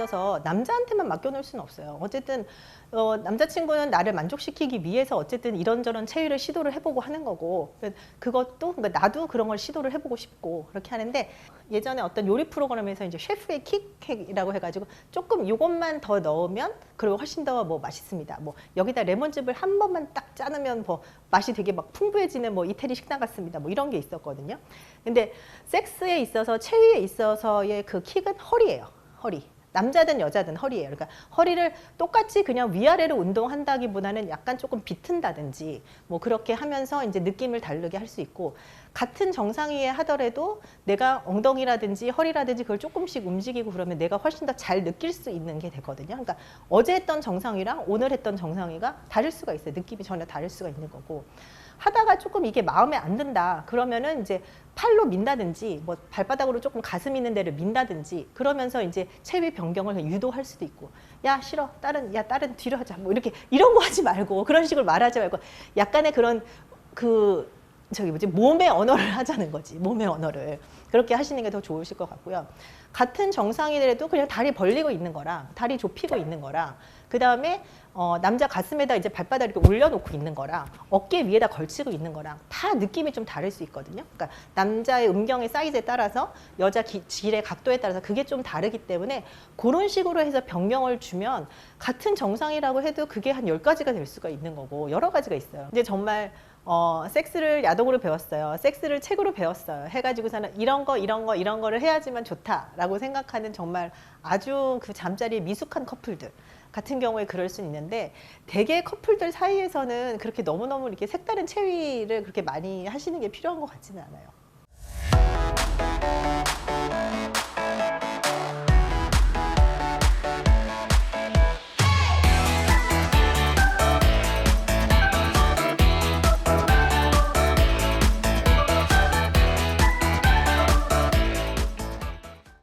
있어서 남자한테만 맡겨놓을 수는 없어요. 어쨌든 어, 남자친구는 나를 만족시키기 위해서 어쨌든 이런저런 체위를 시도를 해보고 하는 거고 그것도 그러니까 나도 그런 걸 시도를 해보고 싶고 그렇게 하는데 예전에 어떤 요리 프로그램에서 이제 셰프의 킥이라고 해가지고 조금 이것만 더 넣으면 그리고 훨씬 더 뭐 맛있습니다. 뭐 여기다 레몬즙을 한 번만 딱 짜놓으면 뭐 맛이 되게 막 풍부해지는 뭐 이태리 식당 같습니다. 뭐 이런 게 있었거든요. 근데 섹스에 있어서 체위에 있어서의 그 킥은 허리예요. 허리. 남자든 여자든 허리예요. 그러니까 허리를 똑같이 그냥 위아래로 운동한다기보다는 약간 조금 비튼다든지 뭐 그렇게 하면서 이제 느낌을 다르게 할 수 있고 같은 정상 위에 하더라도 내가 엉덩이라든지 허리라든지 그걸 조금씩 움직이고 그러면 내가 훨씬 더 잘 느낄 수 있는 게 되거든요. 그러니까 어제 했던 정상위랑 오늘 했던 정상위가 다를 수가 있어요. 느낌이 전혀 다를 수가 있는 거고. 하다가 조금 이게 마음에 안 든다. 그러면은 이제 팔로 민다든지 뭐 발바닥으로 조금 가슴 있는 데를 민다든지 그러면서 이제 체위 변경을 유도할 수도 있고 야 싫어. 다른 야 다른 뒤로 하자. 뭐 이렇게 이런 거 하지 말고 그런 식으로 말하지 말고 약간의 그런 그 저기 뭐지? 몸의 언어를 하자는 거지 몸의 언어를 그렇게 하시는 게 더 좋으실 것 같고요 같은 정상이더라도 그냥 다리 벌리고 있는 거랑 다리 좁히고 있는 거랑 그 다음에 어, 남자 가슴에다 이제 발바닥 이렇게 올려놓고 있는 거랑 어깨 위에다 걸치고 있는 거랑 다 느낌이 좀 다를 수 있거든요. 그러니까 남자의 음경의 사이즈에 따라서 여자 기, 질의 각도에 따라서 그게 좀 다르기 때문에 그런 식으로 해서 변경을 주면 같은 정상이라고 해도 그게 한 열가지가될 수가 있는 거고 여러 가지가 있어요. 이제 정말 어, 섹스를 야동으로 배웠어요. 섹스를 책으로 배웠어요. 해가지고서는 이런 거, 이런 거, 이런 거를 해야지만 좋다라고 생각하는 정말 아주 그 잠자리에 미숙한 커플들. 같은 경우에 그럴 수 있는데 대개 커플들 사이에서는 그렇게 너무너무 이렇게 색다른 체위를 그렇게 많이 하시는 게 필요한 것 같지는 않아요.